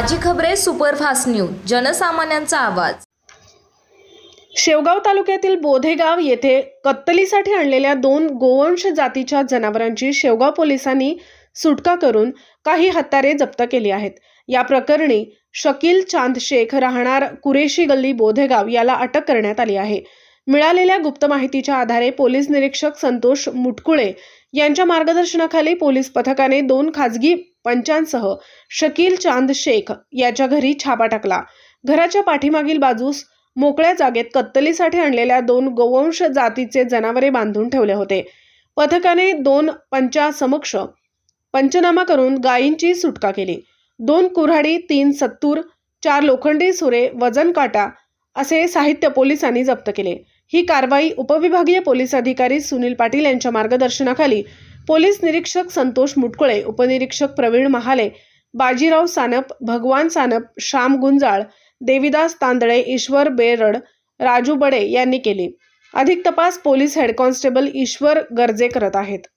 Mumbai superfast news जनसामान्यांचा आवाज. शेवगाव तालुक्यातील बोधेगाव येथे कत्तलीसाठी आणलेल्या दोन गोवंश जातीच्या जनावरांची शेवगाव पोलिसांनी सुटका करून काही हत्यारे जप्त केली आहेत. या प्रकरणी शकील चांद शेख राहणार कुरेशी गल्ली बोधेगाव याला अटक करण्यात आली आहे. मिळालेल्या गुप्त माहितीच्या आधारे पोलीस निरीक्षक संतोष मुटकुळे यांच्या मार्गदर्शनाखाली पोलीस पथकाने दोन खाजगी पंचांसह शकील चांद शेख याच्या घरी छापा टाकला. घराच्या पाठीमागील बाजूस मोकळ्या जागेत कत्तलीसाठी आणलेल्या दोन गोवंश जातीचे जनावरे बांधून ठेवले होते. पथकाने दोन पंचासमक्ष पंचनामा करून गायींची सुटका केली. दोन कुऱ्हाडी तीन सत्तूर चार लोखंडी सुरे वजन काटा असे साहित्य पोलिसांनी जप्त केले. ही कारवाई उपविभागीय पोलीस अधिकारी सुनील पाटील यांच्या मार्गदर्शनाखाली पोलीस निरीक्षक संतोष मुटकुळे उपनिरीक्षक प्रवीण महाले बाजीराव सानप भगवान सानप श्याम गुंजाळ देविदास तांदळे ईश्वर बेरड राजू बडे यांनी केली. अधिक तपास police head constable Ishwar Garje करत आहेत.